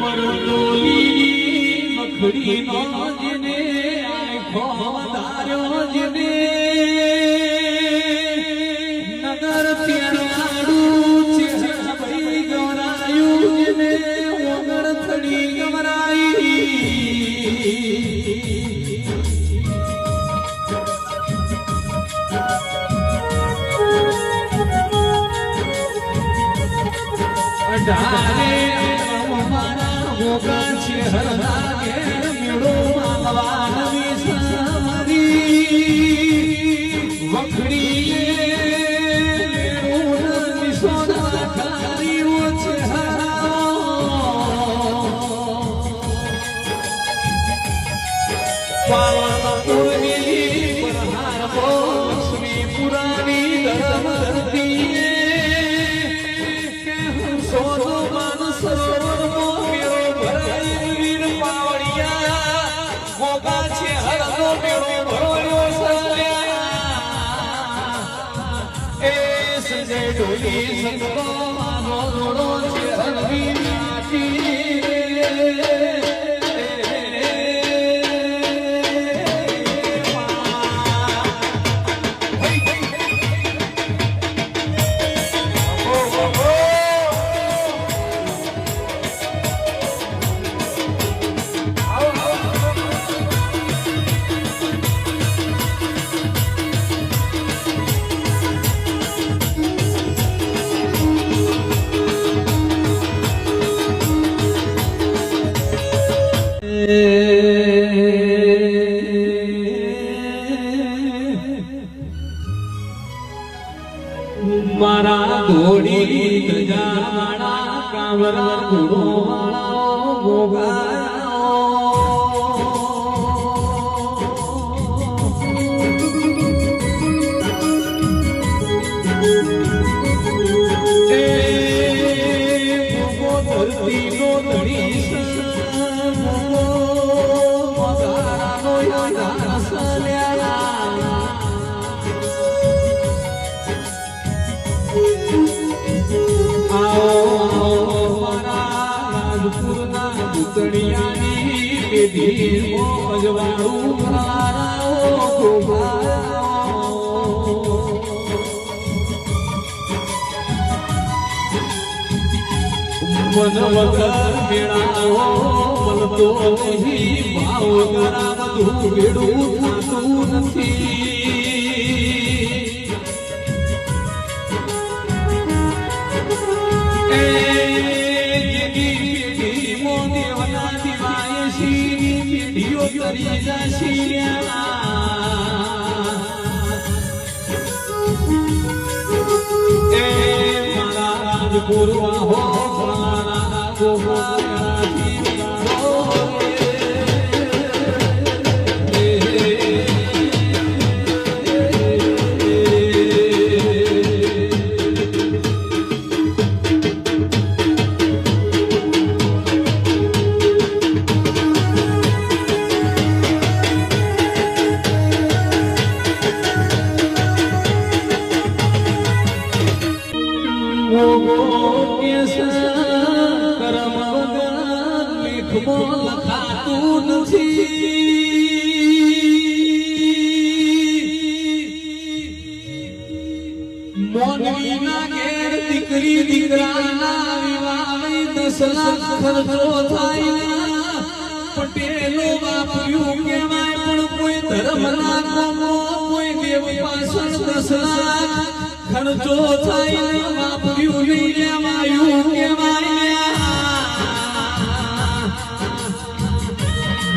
મરડોલી મખડી નો જને આખો વધાર્યો જને નગર ત્યારું છે ભાઈ ગવરાયું ગોગા છે હરદા ઘેર મેળો માલવાન. પાવાપુરની গোপাল গোপাল પેઢીમાં અજવાળું ભરારાઓ ગોગાઓ. મન વગર નહીં ભાવ કરા બધું વેડું થતું રાજપુરવા હો મારા લખાતું નથી. મોનવીના ઘેર દીકરી દીકરાના વિવાહે દસ લાખ ખર્ચો થાય પટેલો વાપર્યું કહેવાય, પણ કોઈ ધર્મના કોમો કોઈ દેવ પાછળ દસ લાખ ખર્ચો થાય વાપર્યું નહીં લેવાયું કહેવાય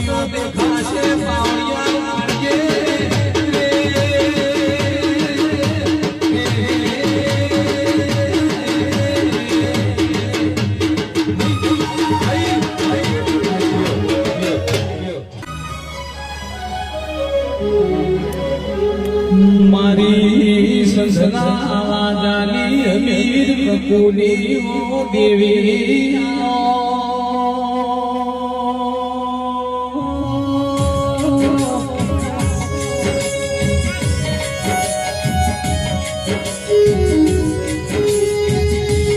તો દેખાશે પાવડિયા મારી સંસદા દાની અમીર કપૂરી દેવી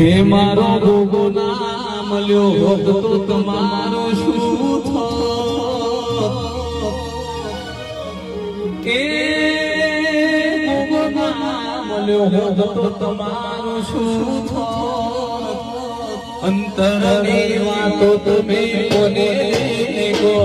હે મારો ગોગો ના મળ્યો તો તમારો શું થાત? એ ગોગો ના મળ્યો તો તમારો શું થાત? અંતરની વાતો તમે કોને કહો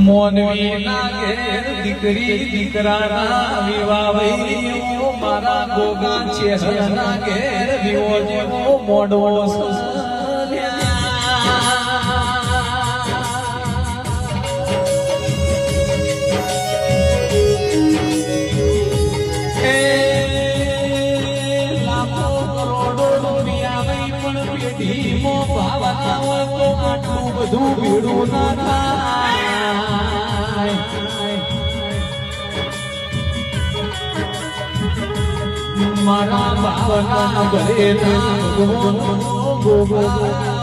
મોનવી ના ઘેર દીકરી દીકરાના વિવાહ મારા ગોગા છે ઘેર વિવો આટલું બધું ભીડું ના થાય. મારા ભાવના ભરે ના ગોગો ગો ગો ગો